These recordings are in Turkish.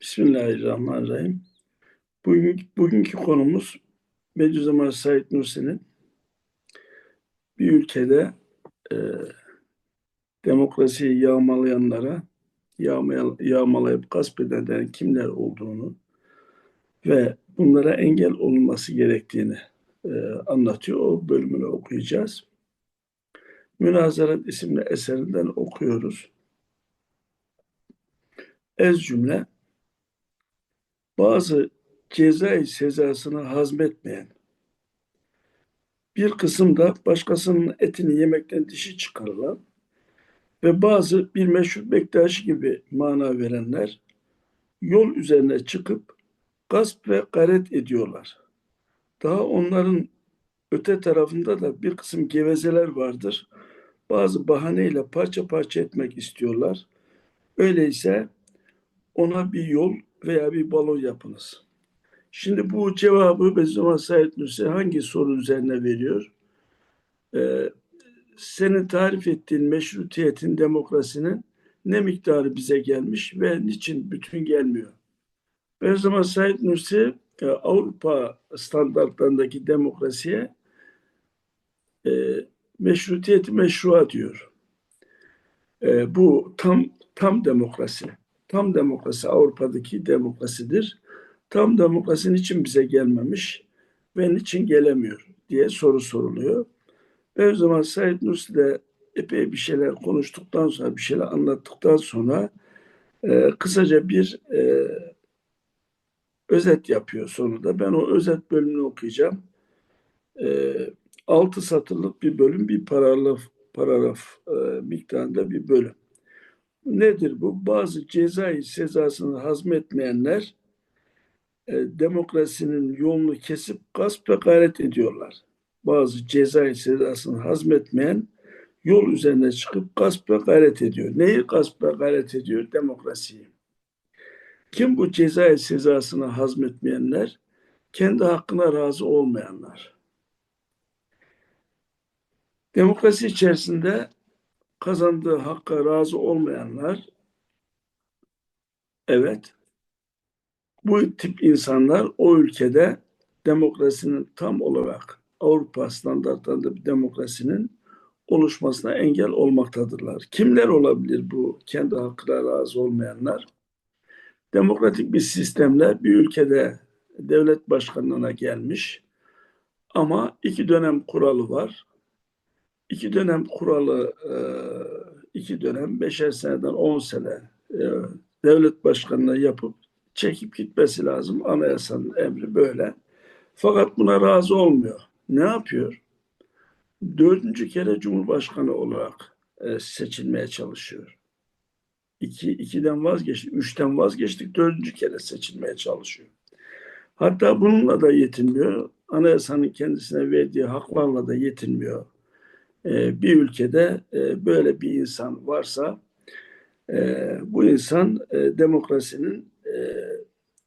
Bismillahirrahmanirrahim. Bugün, bugünkü konumuz Bediüzzaman Said Nursi'nin bir ülkede e, demokrasiyi yağmalayanlara, yağmaya, yağmalayıp gasp edenlerin kimler olduğunu ve bunlara engel olunması gerektiğini e, anlatıyor. O bölümünü okuyacağız. Münazarat isimli eserinden okuyoruz. Ez cümle bazı cezai sezasını hazmetmeyen bir kısım da başkasının etini yemekten dişi çıkarılan ve bazı bir meşhur Bektaşi gibi mana verenler yol üzerine çıkıp gasp ve garet ediyorlar. Daha onların öte tarafında da bir kısım gevezeler vardır. Bazı bahaneyle parça parça etmek istiyorlar. Öyleyse ona bir yol veya bir balon yapınız. Şimdi bu cevabı Bediüzzaman Said Nursi hangi soru üzerine veriyor? Ee, senin tarif ettiğin meşrutiyetin, demokrasinin ne miktarı bize gelmiş ve niçin bütün gelmiyor? Bediüzzaman Said Nursi e, Avrupa standartlarındaki demokrasiye e, meşrutiyeti meşrua diyor. E, bu tam tam demokrasi. Tam demokrasi Avrupa'daki demokrasidir. Tam demokrasi niçin bize gelmemiş ve niçin gelemiyor diye soru soruluyor. Ve o zaman Said Nursi de epey bir şeyler konuştuktan sonra, bir şeyler anlattıktan sonra e, kısaca bir e, özet yapıyor sonunda. Ben o özet bölümünü okuyacağım. E, altı satırlık bir bölüm, bir paragraf, paragraf e, miktarında bir bölüm. Nedir bu? Bazı cezai sezasını hazmetmeyenler e, demokrasinin yolunu kesip gasp ve gayret ediyorlar. Bazı cezai sezasını hazmetmeyen yol üzerine çıkıp gasp ve gayret ediyor. Neyi gasp ve gayret ediyor? Demokrasiyi. Kim bu cezai sezasını hazmetmeyenler? Kendi hakkına razı olmayanlar. Demokrasi içerisinde kazandığı hakka razı olmayanlar evet bu tip insanlar o ülkede demokrasinin tam olarak Avrupa standartlarında bir demokrasinin oluşmasına engel olmaktadırlar. Kimler olabilir bu kendi hakkına razı olmayanlar? Demokratik bir sistemle bir ülkede devlet başkanlığına gelmiş ama iki dönem kuralı var iki dönem kuralı, e, iki dönem, beşer seneden on sene e, devlet başkanına yapıp çekip gitmesi lazım. Anayasanın emri böyle. Fakat buna razı olmuyor. Ne yapıyor? Dördüncü kere Cumhurbaşkanı olarak e, seçilmeye çalışıyor. İki, ikiden vazgeçtik, üçten vazgeçtik, dördüncü kere seçilmeye çalışıyor. Hatta bununla da yetinmiyor. Anayasanın kendisine verdiği haklarla da yetinmiyor e, bir ülkede e, böyle bir insan varsa e, bu insan demokrasinin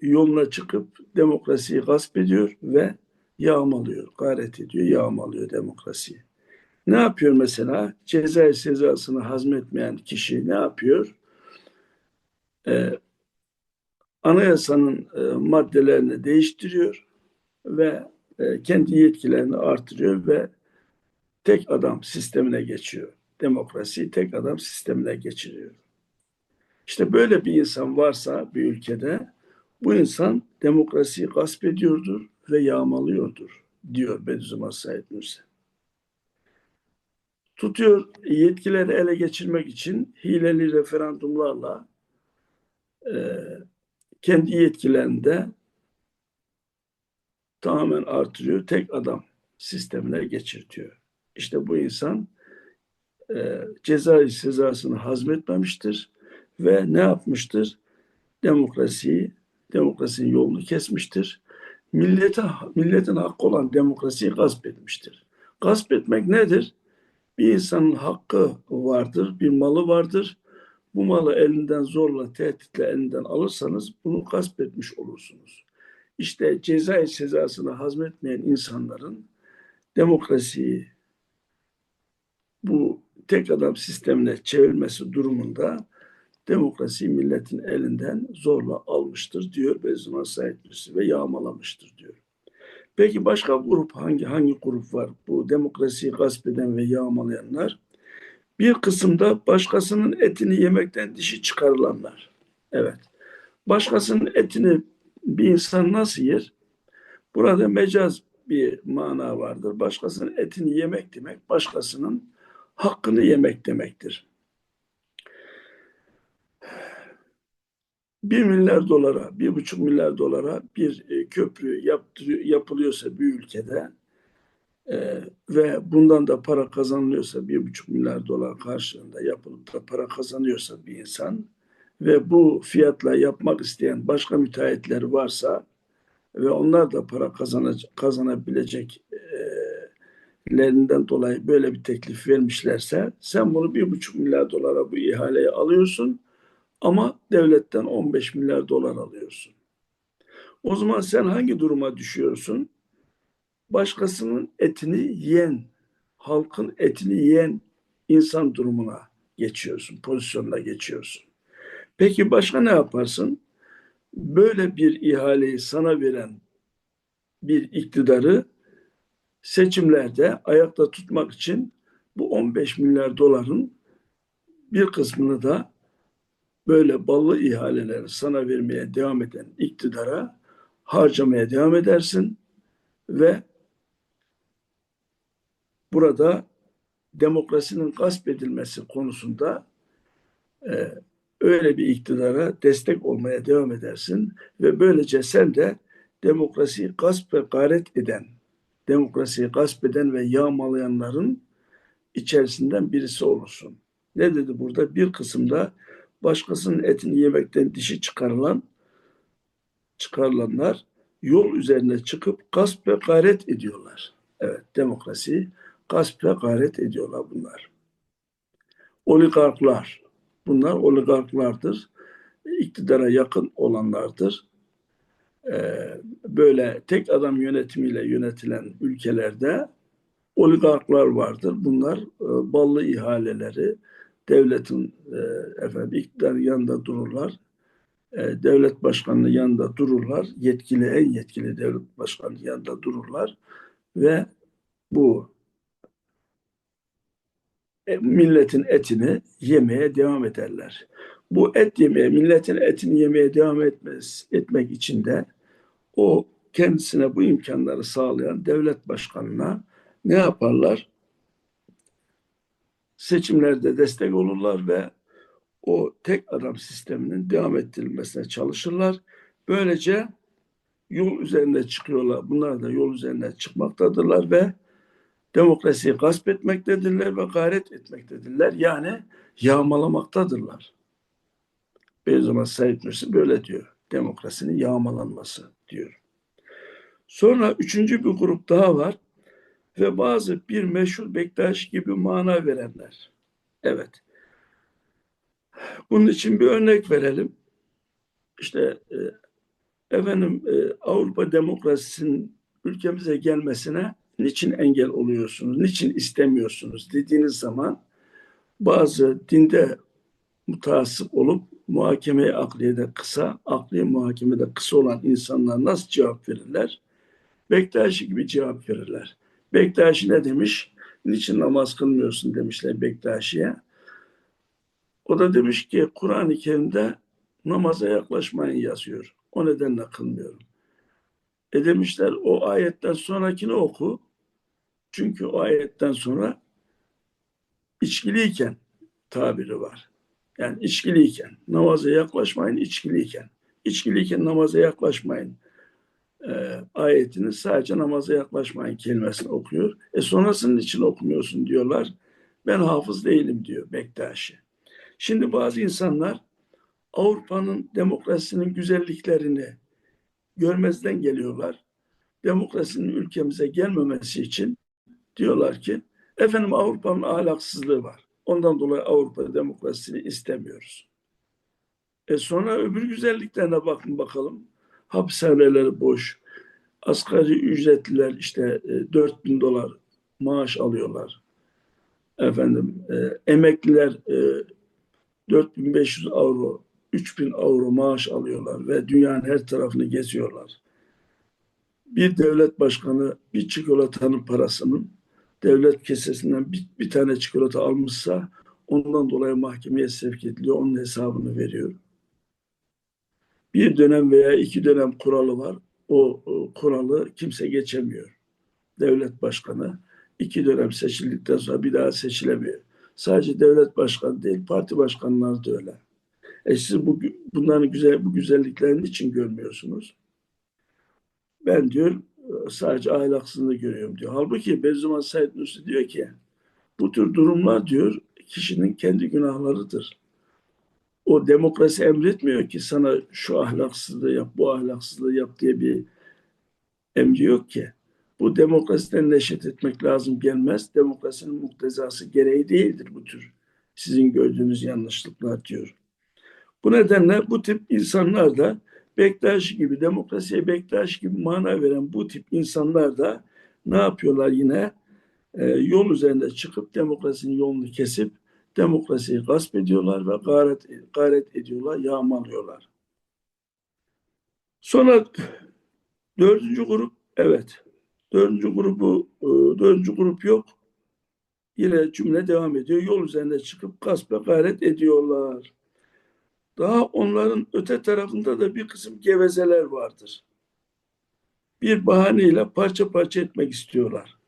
yoluna çıkıp demokrasiyi gasp ediyor ve yağmalıyor, gayret ediyor, yağmalıyor demokrasiyi. Ne yapıyor mesela? Ceza cezasını hazmetmeyen kişi ne yapıyor? Ee, anayasanın e, maddelerini değiştiriyor ve e, kendi yetkilerini artırıyor ve tek adam sistemine geçiyor. Demokrasi tek adam sistemine geçiriyor. İşte böyle bir insan varsa bir ülkede bu insan demokrasiyi gasp ediyordur ve yağmalıyordur diyor Bediüzzaman Said Nursi. Tutuyor yetkileri ele geçirmek için hileli referandumlarla e, kendi yetkilerini tamamen artırıyor. Tek adam sistemine geçirtiyor. İşte bu insan e, cezai sezasını hazmetmemiştir ve ne yapmıştır? Demokrasiyi, demokrasinin yolunu kesmiştir. Millete, milletin hakkı olan demokrasiyi gasp etmiştir. Gasp etmek nedir? Bir insanın hakkı vardır, bir malı vardır. Bu malı elinden zorla, tehditle elinden alırsanız bunu gasp etmiş olursunuz. İşte cezai sezasını hazmetmeyen insanların demokrasiyi, bu tek adam sistemine çevirmesi durumunda demokrasiyi milletin elinden zorla almıştır diyor Bediüzzaman Said Nursi ve yağmalamıştır diyor. Peki başka grup hangi hangi grup var bu demokrasiyi gasp eden ve yağmalayanlar? Bir kısımda başkasının etini yemekten dişi çıkarılanlar. Evet. Başkasının etini bir insan nasıl yer? Burada mecaz bir mana vardır. Başkasının etini yemek demek, başkasının hakkını yemek demektir. Bir milyar dolara, bir buçuk milyar dolara bir e, köprü yapılıyorsa bir ülkede e, ve bundan da para kazanılıyorsa bir buçuk milyar dolar karşılığında yapılıp da para kazanıyorsa bir insan ve bu fiyatla yapmak isteyen başka müteahhitler varsa ve onlar da para kazanacak, kazanabileceklerinden dolayı böyle bir teklif vermişlerse sen bunu bir buçuk milyar dolara bu ihaleyi alıyorsun ama devletten 15 milyar dolar alıyorsun. O zaman sen hangi duruma düşüyorsun? Başkasının etini yiyen, halkın etini yiyen insan durumuna geçiyorsun, pozisyonuna geçiyorsun. Peki başka ne yaparsın? Böyle bir ihaleyi sana veren bir iktidarı seçimlerde ayakta tutmak için bu 15 milyar doların bir kısmını da böyle ballı ihaleleri sana vermeye devam eden iktidara harcamaya devam edersin ve burada demokrasinin gasp edilmesi konusunda e, öyle bir iktidara destek olmaya devam edersin ve böylece sen de demokrasiyi gasp ve garet eden, demokrasiyi gasp eden ve yağmalayanların içerisinden birisi olursun. Ne dedi burada? Bir kısımda başkasının etini yemekten dişi çıkarılan çıkarılanlar yol üzerine çıkıp gasp ve gayret ediyorlar. Evet, demokrasi gasp ve gayret ediyorlar bunlar. Oligarklar, bunlar oligarklardır. İktidara yakın olanlardır. Ee, böyle tek adam yönetimiyle yönetilen ülkelerde oligarklar vardır. Bunlar e, ballı ihaleleri, devletin e, efendim iktidarın yanında dururlar. E, devlet başkanının yanında dururlar. Yetkili en yetkili devlet başkanının yanında dururlar ve bu milletin etini yemeye devam ederler. Bu et yemeye, milletin etini yemeye devam etmez, etmek için de o kendisine bu imkanları sağlayan devlet başkanına ne yaparlar? seçimlerde destek olurlar ve o tek adam sisteminin devam ettirilmesine çalışırlar. Böylece yol üzerine çıkıyorlar. Bunlar da yol üzerine çıkmaktadırlar ve demokrasiyi gasp etmektedirler ve gayret etmektedirler. Yani yağmalamaktadırlar. Beyazıma Said Nursi böyle diyor. Demokrasinin yağmalanması diyor. Sonra üçüncü bir grup daha var ve bazı bir meşhur Bektaş gibi mana verenler. Evet. Bunun için bir örnek verelim. İşte e, efendim e, Avrupa demokrasisinin ülkemize gelmesine niçin engel oluyorsunuz, niçin istemiyorsunuz dediğiniz zaman bazı dinde mutasip olup muhakemeye akliyede kısa, akli muhakemede kısa olan insanlar nasıl cevap verirler? Bektaşi gibi cevap verirler. Bektaşi ne demiş? Niçin namaz kılmıyorsun demişler Bektaşi'ye. O da demiş ki Kur'an-ı Kerim'de namaza yaklaşmayın yazıyor. O nedenle kılmıyorum. E demişler o ayetten sonrakini oku. Çünkü o ayetten sonra içkiliyken tabiri var. Yani içkiliyken namaza yaklaşmayın içkiliyken. İçkiliyken namaza yaklaşmayın e, ayetini sadece namaza yaklaşmayın kelimesini okuyor. E sonrasının için okumuyorsun diyorlar. Ben hafız değilim diyor Bektaşi. Şimdi bazı insanlar Avrupa'nın demokrasinin güzelliklerini görmezden geliyorlar. Demokrasinin ülkemize gelmemesi için diyorlar ki efendim Avrupa'nın ahlaksızlığı var. Ondan dolayı Avrupa demokrasisini istemiyoruz. E sonra öbür güzelliklerine bakın bakalım hapishaneleri boş. Asgari ücretliler işte e, 4 bin dolar maaş alıyorlar. Efendim e, emekliler e, 4500 avro, 3000 avro maaş alıyorlar ve dünyanın her tarafını geziyorlar. Bir devlet başkanı bir çikolatanın parasının devlet kesesinden bir, bir tane çikolata almışsa ondan dolayı mahkemeye sevk ediliyor, onun hesabını veriyor. Bir dönem veya iki dönem kuralı var. O, o kuralı kimse geçemiyor. Devlet başkanı iki dönem seçildikten sonra bir daha seçilemiyor. Sadece devlet başkanı değil, parti başkanları da öyle. E siz bu, bunların güzel, bu güzelliklerini için görmüyorsunuz. Ben diyor sadece ahlaksızlığı görüyorum diyor. Halbuki Bediüzzaman Said Nursi diyor ki bu tür durumlar diyor kişinin kendi günahlarıdır. O demokrasi emretmiyor ki sana şu ahlaksızlığı yap, bu ahlaksızlığı yap diye bir emri yok ki. Bu demokrasiden neşet etmek lazım gelmez. Demokrasinin muktezası gereği değildir bu tür sizin gördüğünüz yanlışlıklar diyor. Bu nedenle bu tip insanlar da Bektaş gibi, demokrasiye Bektaş gibi mana veren bu tip insanlar da ne yapıyorlar yine? Ee, yol üzerinde çıkıp demokrasinin yolunu kesip demokrasiyi gasp ediyorlar ve gayret, gayret ediyorlar, yağmalıyorlar. Sonra dördüncü grup, evet. Dördüncü grubu, e, dördüncü grup yok. Yine cümle devam ediyor. Yol üzerinde çıkıp gasp ve gayret ediyorlar. Daha onların öte tarafında da bir kısım gevezeler vardır. Bir bahaneyle parça parça etmek istiyorlar.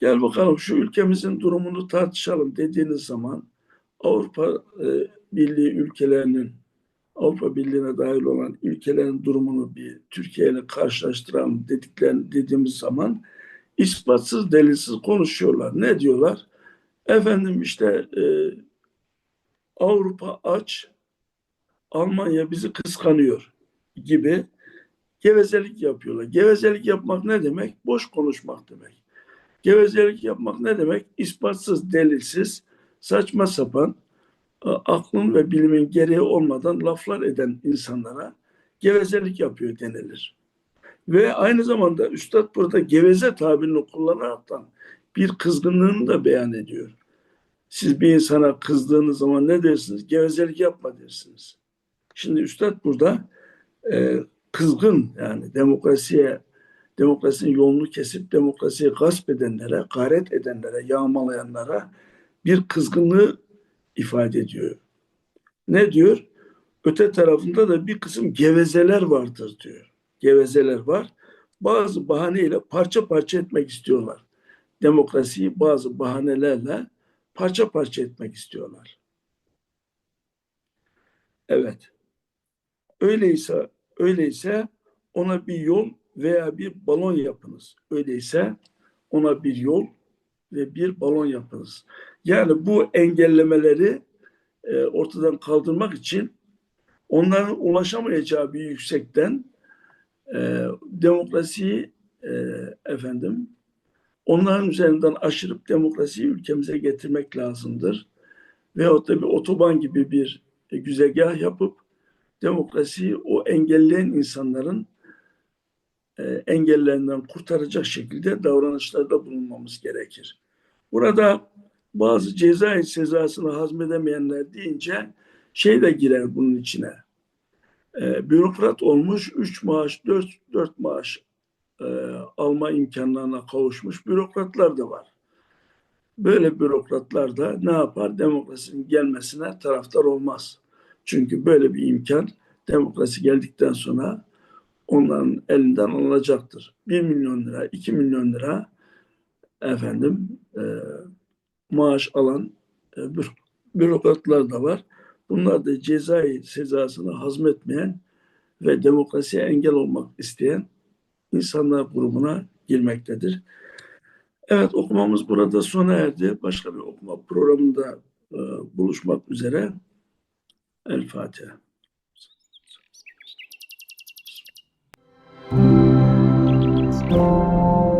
Gel bakalım şu ülkemizin durumunu tartışalım dediğiniz zaman Avrupa e, Birliği ülkelerinin Avrupa Birliği'ne dahil olan ülkelerin durumunu bir Türkiye ile karşılaştıralım dediklerini dediğimiz zaman ispatsız delilsiz konuşuyorlar. Ne diyorlar? Efendim işte e, Avrupa aç, Almanya bizi kıskanıyor gibi gevezelik yapıyorlar. Gevezelik yapmak ne demek? Boş konuşmak demek. Gevezelik yapmak ne demek? İspatsız, delilsiz, saçma sapan, aklın ve bilimin gereği olmadan laflar eden insanlara gevezelik yapıyor denilir. Ve aynı zamanda Üstad burada geveze tabirini kullanaraktan bir kızgınlığını da beyan ediyor. Siz bir insana kızdığınız zaman ne dersiniz? Gevezelik yapma dersiniz. Şimdi Üstad burada e, kızgın yani demokrasiye demokrasinin yolunu kesip demokrasiyi gasp edenlere, garet edenlere, yağmalayanlara bir kızgınlığı ifade ediyor. Ne diyor? Öte tarafında da bir kısım gevezeler vardır diyor. Gevezeler var. Bazı bahaneyle parça parça etmek istiyorlar. Demokrasiyi bazı bahanelerle parça parça etmek istiyorlar. Evet. Öyleyse öyleyse ona bir yol veya bir balon yapınız. Öyleyse ona bir yol ve bir balon yapınız. Yani bu engellemeleri e, ortadan kaldırmak için onların ulaşamayacağı bir yüksekten e, demokrasiyi e, efendim onların üzerinden aşırıp demokrasiyi ülkemize getirmek lazımdır. Veyahut da bir otoban gibi bir e, güzergah yapıp demokrasiyi o engelleyen insanların e, engellerinden kurtaracak şekilde davranışlarda bulunmamız gerekir. Burada bazı ceza cezasını hazmedemeyenler deyince şey de girer bunun içine. E, bürokrat olmuş, üç maaş, dört, dört maaş e, alma imkanlarına kavuşmuş bürokratlar da var. Böyle bürokratlar da ne yapar? Demokrasinin gelmesine taraftar olmaz. Çünkü böyle bir imkan demokrasi geldikten sonra onların elinden alınacaktır. 1 milyon lira, 2 milyon lira efendim e, maaş alan e, bürokratlar da var. Bunlar da cezai cezasını hazmetmeyen ve demokrasiye engel olmak isteyen insanlar grubuna girmektedir. Evet okumamız burada sona erdi. Başka bir okuma programında e, buluşmak üzere. الفاتحة Thank you.